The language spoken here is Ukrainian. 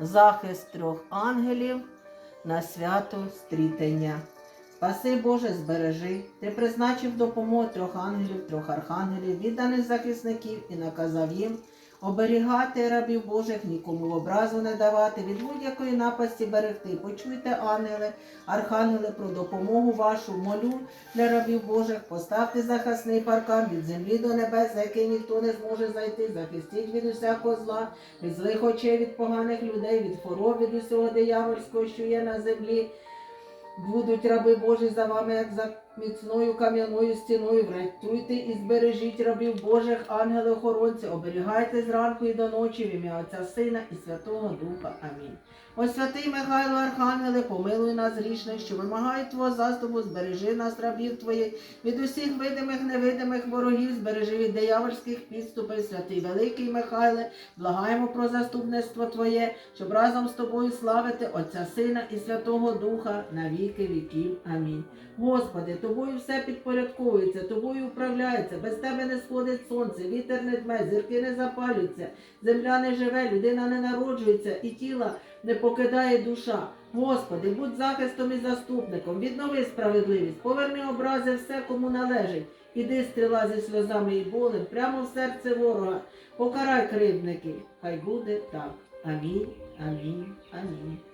захист трьох ангелів на свято стрітення. Спаси Боже, збережи, ти призначив допомогу трьох ангелів, трьох архангелів, відданих захисників і наказав їм оберігати рабів Божих, нікому образу не давати, від будь-якої напасті берегти. Почуйте, ангели, архангели, про допомогу вашу, молю для рабів Божих, поставте захисний паркан від землі до небес, за який ніхто не зможе зайти, захистіть від усякого зла, від злих очей, від поганих людей, від хвороб, від усього диявольського, що є на землі. Будуть раби Божі за вами, як за міцною кам'яною стіною. Врятуйте і збережіть рабів Божих, ангели-охоронці, оберігайте зранку і до ночі в ім'я Отця Сина і Святого Духа. Амінь. О святий Михайло Архангеле, помилуй нас грішних, що вимагають Твого заступу, збережи нас, рабів Твоїх, від усіх видимих, невидимих ворогів, збережи від диявольських підступів, святий великий Михайле, благаємо про заступництво Твоє, щоб разом з тобою славити Отця Сина і Святого Духа на віки віків. Амінь. Господи, тобою все підпорядковується, тобою управляється, без тебе не сходить сонце, вітер не дме, зірки не запалюються, земля не живе, людина не народжується і тіла не покидає душа. Господи, будь захистом і заступником, віднови справедливість, поверни образи все, кому належить. Іди стріла зі сльозами і болем прямо в серце ворога. Покарай кривдників. Хай буде так. Амінь, амінь, амінь.